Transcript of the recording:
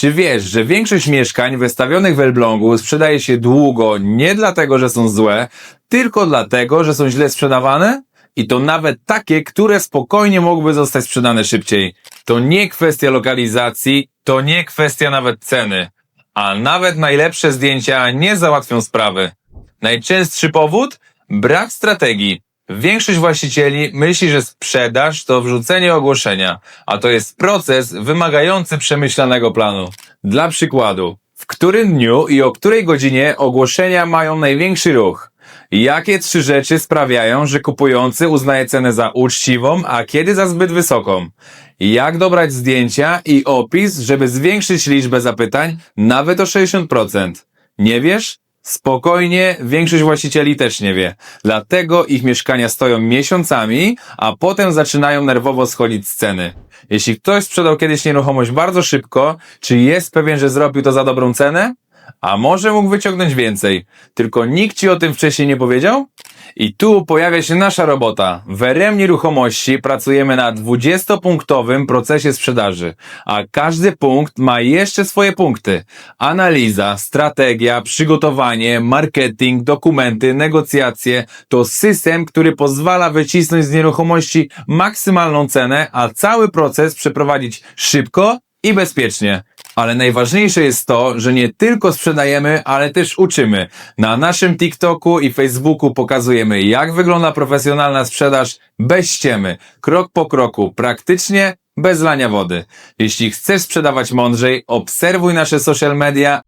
Czy wiesz, że większość mieszkań wystawionych w Elblągu sprzedaje się długo nie dlatego, że są złe, tylko dlatego, że są źle sprzedawane? I to nawet takie, które spokojnie mogłyby zostać sprzedane szybciej. To nie kwestia lokalizacji, to nie kwestia nawet ceny. A nawet najlepsze zdjęcia nie załatwią sprawy. Najczęstszy powód? Brak strategii. Większość właścicieli myśli, że sprzedaż to wrzucenie ogłoszenia, a to jest proces wymagający przemyślanego planu. Dla przykładu, w którym dniu i o której godzinie ogłoszenia mają największy ruch? Jakie trzy rzeczy sprawiają, że kupujący uznaje cenę za uczciwą, a kiedy za zbyt wysoką? Jak dobrać zdjęcia i opis, żeby zwiększyć liczbę zapytań nawet o 60%? Nie wiesz? Spokojnie, większość właścicieli też nie wie. Dlatego ich mieszkania stoją miesiącami, a potem zaczynają nerwowo schodzić z ceny. Jeśli ktoś sprzedał kiedyś nieruchomość bardzo szybko, czy jest pewien, że zrobił to za dobrą cenę? A może mógł wyciągnąć więcej, tylko nikt ci o tym wcześniej nie powiedział? I tu pojawia się nasza robota. W RM Nieruchomości pracujemy na 20-punktowym procesie sprzedaży, a każdy punkt ma jeszcze swoje punkty. Analiza, strategia, przygotowanie, marketing, dokumenty, negocjacje to system, który pozwala wycisnąć z nieruchomości maksymalną cenę, a cały proces przeprowadzić szybko i bezpiecznie. Ale najważniejsze jest to, że nie tylko sprzedajemy, ale też uczymy. Na naszym TikToku i Facebooku pokazujemy, jak wygląda profesjonalna sprzedaż bez ściemy, krok po kroku, praktycznie, bez lania wody. Jeśli chcesz sprzedawać mądrzej, obserwuj nasze social media